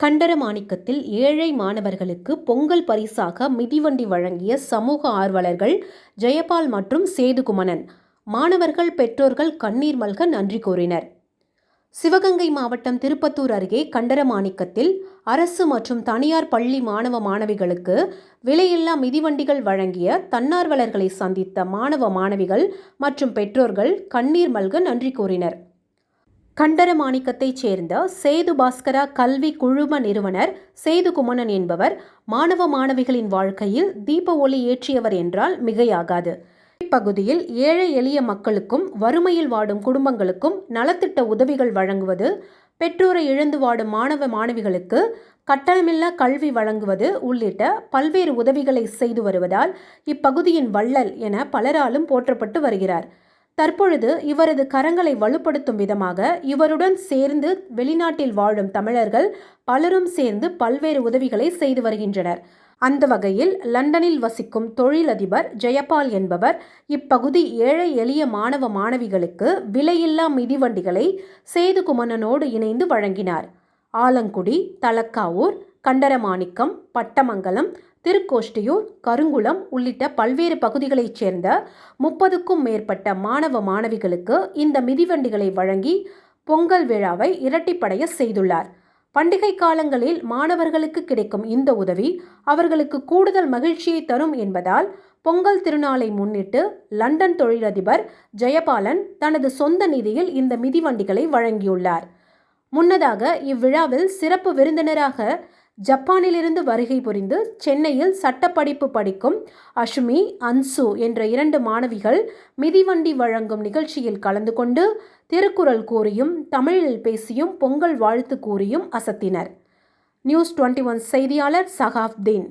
கண்டரமாணிக்கத்தில் ஏழை மாணவர்களுக்கு பொங்கல் பரிசாக மிதிவண்டி வழங்கிய சமூக ஆர்வலர்கள் ஜெயபால் மற்றும் சேதுகுமணன். மாணவர்கள் பெற்றோர்கள் கண்ணீர் மல்க நன்றி கூறினர். சிவகங்கை மாவட்டம் திருப்பத்தூர் அருகே கண்டரமாணிக்கத்தில் அரசு மற்றும் தனியார் பள்ளி மாணவ மாணவிகளுக்கு விலையில்லா மிதிவண்டிகள் வழங்கிய தன்னார்வலர்களை சந்தித்த மாணவ மாணவிகள் மற்றும் பெற்றோர்கள் கண்ணீர் மல்க நன்றி கூறினர். கண்டரமாணிக்கத்தைச் சேர்ந்த சேது பாஸ்கரா கல்வி குழும நிறுவனர் சேது குமணன் என்பவர் மாணவ மாணவிகளின் வாழ்க்கையில் தீப ஒளி ஏற்றியவர் என்றால் மிகையாகாது. இப்பகுதியில் ஏழை எளிய மக்களுக்கும் வறுமையில் வாடும் குடும்பங்களுக்கும் நலத்திட்ட உதவிகள் வழங்குவது பெற்றோரை இழந்து வாடும் மாணவ மாணவிகளுக்கு கட்டணமில்லா கல்வி வழங்குவது உள்ளிட்ட பல்வேறு உதவிகளை செய்து வருவதால் இப்பகுதியின் வள்ளல் என பலராலும் போற்றப்பட்டு வருகிறார். தற்பொழுது இவரது கரங்களை வலுப்படுத்தும் விதமாக இவருடன் சேர்ந்து வெளிநாட்டில் வாழும் தமிழர்கள் பலரும் சேர்ந்து பல்வேறு உதவிகளை செய்து வருகின்றனர். அந்த வகையில் லண்டனில் வசிக்கும் தொழிலதிபர் ஜெயபால் என்பவர் இப்பகுதி ஏழை எளிய மாணவ மாணவிகளுக்கு விலையில்லா மிதிவண்டிகளை சேதுகுமணனோடு இணைந்து வழங்கினார். ஆலங்குடி தலக்காவூர் கண்டரமாணிக்கம் பட்டமங்கலம் திருக்கோஷ்டியூர் கருங்குளம் உள்ளிட்ட பல்வேறு பகுதிகளைச் சேர்ந்த முப்பதுக்கும் மேற்பட்ட மாணவ மாணவிகளுக்கு இந்த மிதிவண்டிகளை வழங்கி பொங்கல் விழாவை இரட்டிப்படைய செய்துள்ளார். பண்டிகை காலங்களில் மாணவர்களுக்கு கிடைக்கும் இந்த உதவி அவர்களுக்கு கூடுதல் மகிழ்ச்சியை தரும் என்பதால் பொங்கல் திருநாளை முன்னிட்டு லண்டன் தொழிலதிபர் ஜெயபாலன் தனது சொந்த நிதியில் இந்த மிதிவண்டிகளை வழங்கியுள்ளார். முன்னதாக இவ்விழாவில் சிறப்பு விருந்தினராக ஜப்பானிலிருந்து வருகை புரிந்து சென்னையில் சட்டப்படிப்பு படிக்கும் அஷ்மி அன்சு என்ற இரண்டு மாணவிகள் மிதிவண்டி வழங்கும் நிகழ்ச்சியில் கலந்து கொண்டு திருக்குறள் கூறியும் தமிழில் பேசியும் பொங்கல் வாழ்த்து கூறியும் அசத்தினர். நியூஸ் டுவெண்ட்டி ஒன் செய்தியாளர் சகாப்தீன்.